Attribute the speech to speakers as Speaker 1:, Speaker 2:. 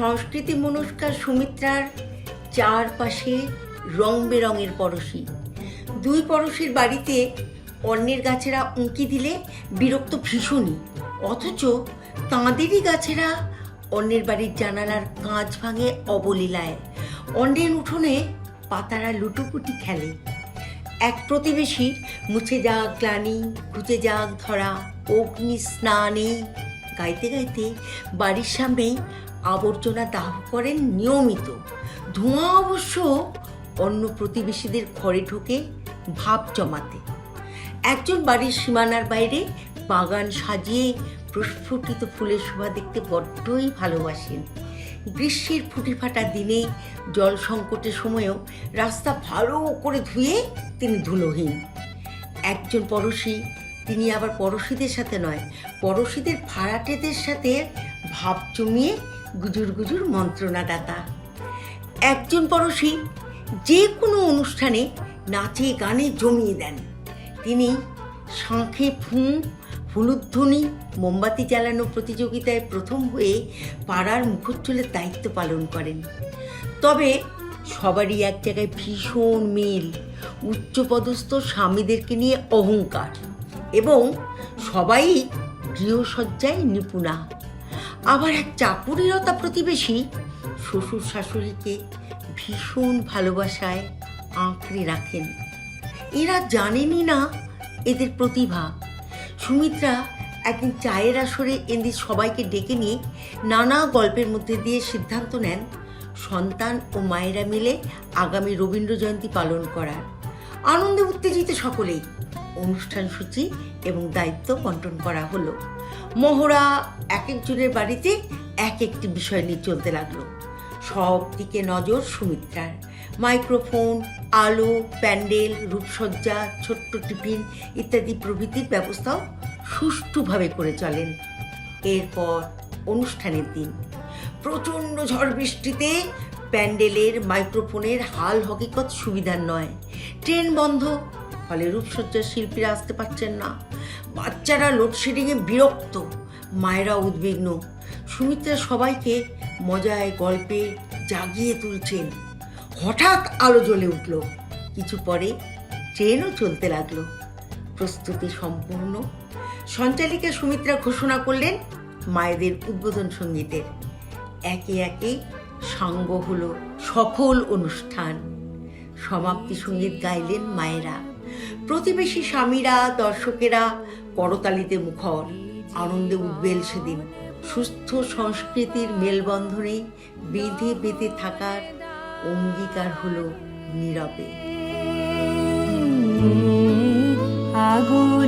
Speaker 1: সংস্কৃতি মনস্কার সুমিত্রার চারপাশে রং বেরঙের পরশি দুই পড়শির বাড়িতে অন্যের গাছেরা উঁকি দিলে বিরক্ত ভীষণই। অথচ তাঁদেরই গাছেরা অন্যের বাড়ির জানালার কাঁচ ভাঙে অবলীলায়। অন্যের উঠোনে পাতারা লুটোপুটি খেলে। এক প্রতিবেশীর মুছে যাক গ্লানি ঘুচে যাক ধরা, অগ্নি স্নানে গাইতে গাইতে বাড়ির সামনেই আবর্জনা দাহ করেন নিয়মিত। ধোঁয়া অবশ্য অন্য প্রতিবেশীদের ঘরে ঢুকে, ভাব জমাতে। একজন বাড়ির সীমানার বাইরে বাগান সাজিয়ে প্রস্ফুটিত ফুলের শোভা দেখতে বড্ডই ভালোবাসেন। গ্রীষ্মের ফুটি ফাটা দিনে জল সংকটের সময়ও রাস্তা ভালো করে ধুয়ে তিনি ধুলোহীন। একজন পড়শি, তিনি আবার পড়শিদের সাথে নয়, পড়শিদের ভাড়াটেদের সাথে ভাব জমিয়ে গুজুর গুজুর মন্ত্রণাদাতা। একজন পড়শি যে কোনো অনুষ্ঠানে নাচে গানে জমিয়ে দেন। তিনি শাঁখে ফুঁ হুলুধ্বনি মোমবাতি জ্বালানো প্রতিযোগিতায় প্রথম হয়ে পাড়ার মুখোজ্জ্বলের দায়িত্ব পালন করেন। তবে সবারই এক জায়গায় ভীষণ মিল, উচ্চপদস্থ স্বামীদেরকে নিয়ে অহংকার এবং সবাই গৃহসজ্জায় নিপুণা। আবার এক চাকুরিরতা প্রতিবেশী শ্বশুর শাশুড়িকে ভীষণ ভালোবাসায় আঁকড়ে রাখেন। এরা জানেনই না এদের প্রতিভা। সুমিত্রা একদিন চায়ের আসরে এদের সবাইকে ডেকে নিয়ে নানা গল্পের মধ্যে দিয়ে সিদ্ধান্ত নেন, সন্তান ও মায়েরা মিলে আগামী রবীন্দ্র জয়ন্তী পালন করার। আনন্দে উত্তেজিত সকলেই অনুষ্ঠান সূচি এবং দায়িত্ব বন্টন করা হলো। মহড়া এক একজনের বাড়িতে এক একটি বিষয় নিয়ে চলতে লাগল। সব দিকে নজর সুমিত্রার। মাইক্রোফোন, আলো, প্যান্ডেল, রূপসজ্জা, ছোট্ট টিফিন ইত্যাদি প্রভৃতির ব্যবস্থাও সুষ্ঠুভাবে করে চলেন। এরপর অনুষ্ঠানের দিন। প্রচণ্ড ঝড় বৃষ্টিতে প্যান্ডেলের, মাইক্রোফোনের হাল হকিকত সুবিধার নয়। ট্রেন বন্ধ, ফলে রূপসজ্জার শিল্পীরা আসতে পারছেন না। বাচ্চারা লোডশেডিংয়ে বিরক্ত, মায়েরা উদ্বিগ্ন। সুমিত্রা সবাইকে মজায় গল্পে জাগিয়ে তুলছেন। হঠাৎ আলো জ্বলে উঠল। কিছু পরে ট্রেনও চলতে লাগল। প্রস্তুতি সম্পূর্ণ। সঞ্চালিকা সুমিত্রা ঘোষণা করলেন মায়েদের উদ্বোধন সঙ্গীতের একে একে সাঙ্গ হলো সফল অনুষ্ঠান। সমাপ্তি সংগীত গাইলেন মায়েরা। প্রতিবেশী স্বামীরা, দর্শকেরা করতালিতে মুখর। আনন্দে উদ্বেল সেদিন। সুস্থ সংস্কৃতির মেলবন্ধনে বেঁধে বেঁধে থাকার অঙ্গীকার হলো নীরবে।
Speaker 2: আগুনের